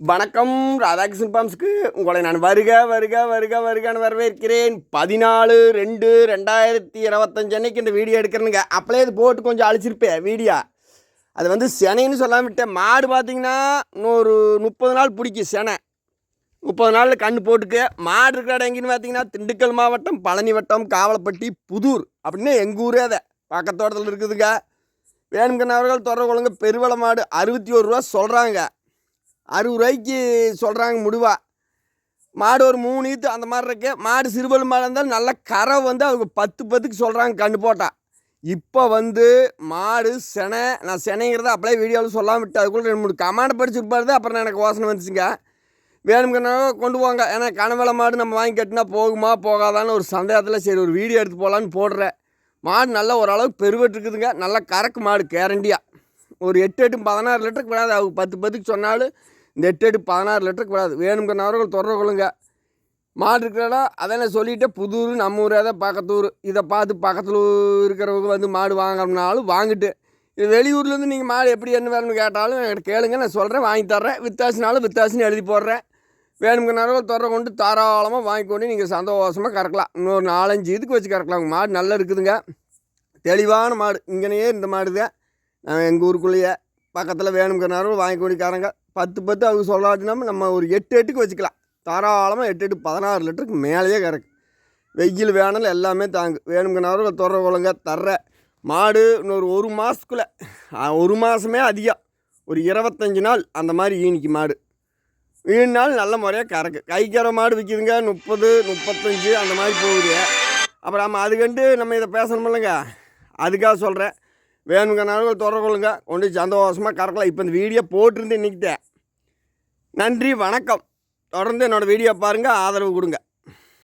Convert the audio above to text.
வணக்கம். ராதாகிருஷ்ணன் பாம்ஸுக்கு உங்களை நான் வருக வருக வருக வருகன்னு வரவேற்கிறேன். பதினாலு ரெண்டு ரெண்டாயிரத்தி இருபத்தஞ்சு அன்னைக்கு இந்த வீடியோ எடுக்கிறேனுங்க. அப்பளே இது போட்டு கொஞ்சம் அழிச்சிருப்பேன் வீடியோ. அது வந்து செனைன்னு சொல்லாம விட்டேன். மாடு பார்த்தீங்கன்னா இன்னொரு முப்பது நாள் பிடிக்கும் செனை. முப்பது நாளில் கண்ணு போட்டுக்கு. மாடு இருக்கிற இடம் எங்கேன்னு பார்த்தீங்கன்னா திண்டுக்கல் மாவட்டம் பழனி வட்டம் காவலப்பட்டி புதூர் அப்படின்னு எங்கள் ஊரே அதை. பக்கத்தோட்டத்தில் இருக்குதுங்க. வேணுங்கன்னவர்கள் தொடர்பு கொள்ளுங்க. பெருவள மாடு அறுபத்தி ஒரு ரூபா சொல்கிறாங்க அறுபது ரூபாய்க்கு சொல்கிறாங்க முடிவா. மாடு ஒரு மூணு ஈத்து அந்த மாதிரி இருக்கு. மாடு சிறுபல் மாடு இருந்தாலும் நல்ல கரை வந்து அவங்க பத்து பத்துக்கு சொல்கிறாங்க கண்டு போட்டால் இப்போ வந்து மாடு செனை நான் செனைங்கிறத அப்படியே வீடியோவில் சொல்லாம விட்டு அதுக்குள்ளே ரெண்டு மூணு கமாண்ட் படிச்சுருப்பாரு அப்புறம் எனக்கு யோசனை வந்துச்சுங்க. வேணுங்கன்னா கொண்டு போங்க ஏன்னா கனவள மாடு நம்ம வாங்கி கட்டினா போகுமா போகாதான்னு ஒரு சந்தேகத்தில் சரி ஒரு வீடியோ எடுத்து போகலான்னு போடுறேன். மாடு நல்லா ஓரளவுக்கு பெருவெட்டு இருக்குதுங்க. நல்லா கறக்கு மாடு கேரண்டியாக ஒரு எட்டு எட்டு பதினாறு லிட்டருக்கு விடாது அவங்க பத்து பத்துக்கு சொன்னாலும் இந்த எட்டு எட்டு பதினாறு லிட்டருக்கு வேணும்கிற வேணுங்கிறவர்கள் தொடர கொள்ளுங்க. மாடு இருக்கிறடா அதெல்லாம் சொல்லிவிட்டு புதூர் நம்ம ஊர் தான் பக்கத்தூர் இதை பார்த்து பக்கத்தில் இருக்கிறவங்க வந்து மாடு வாங்கணும்னாலும் வாங்கிட்டு. இது வெளியூர்லேருந்து நீங்கள் மாடு எப்படி என்ன வேணும்னு கேட்டாலும் என்கிட்ட கேளுங்க. நான் சொல்கிறேன் வாங்கி தர்றேன். வித்தாசினாலும் வித்தாசின்னு எழுதி போடுறேன். வேணுங்கிறவர்கள் தொடர கொண்டு தாராளமாக வாங்கிக்கொண்டு நீங்கள் சந்தோஷமாக கறக்கலாம். இன்னொரு நாலஞ்சு இதுக்கு வச்சு கறக்கலாம். உங்கள் மாடு நல்லா இருக்குதுங்க. தெளிவான மாடு. இங்கனையே இந்த மாடு தான். நான் எங்கள் ஊருக்குள்ளேயே பக்கத்தில் வேணுங்கிறனாலும் வாங்கி கொடிக்காரங்க பத்து பத்து அவங்க சொல்லாட்டினா நம்ம ஒரு எட்டு எட்டுக்கு வச்சுக்கலாம். தாராளமாக எட்டு எட்டு பதினாறு லிட்டருக்கு மேலேயே கறக்கு. வெயில் வேணாலும் எல்லாமே தாங்கு. வேணுங்கிறனாலும் துற கொள்ளுங்க தர்ற. மாடு இன்னொரு ஒரு மாதத்துக்குள்ளே ஒரு மாதமே அதிகம். ஒரு இருபத்தஞ்சி நாள் அந்த மாதிரி ஈனிக்கு மாடு. ஈனாள் நல்ல முறையாக கறக்கு. கைக்கிற மாடு விற்கிதுங்க முப்பது முப்பத்தஞ்சு அந்த மாதிரி போகுது. அப்புறம் நம்ம அதுக்கண்டு நம்ம இதை பேசணும் இல்லைங்க? அதுக்காக சொல்கிறேன் வேணுங்கனாலும் தொடர கொள்ளுங்க கொண்டு சந்தோஷமாக கறக்கலாம். இப்போ இந்த வீடியோ போட்டிருந்து இன்றைக்கிட்டே நன்றி வணக்கம். தொடர்ந்து என்னோடய வீடியோ பாருங்கள் ஆதரவு கொடுங்க.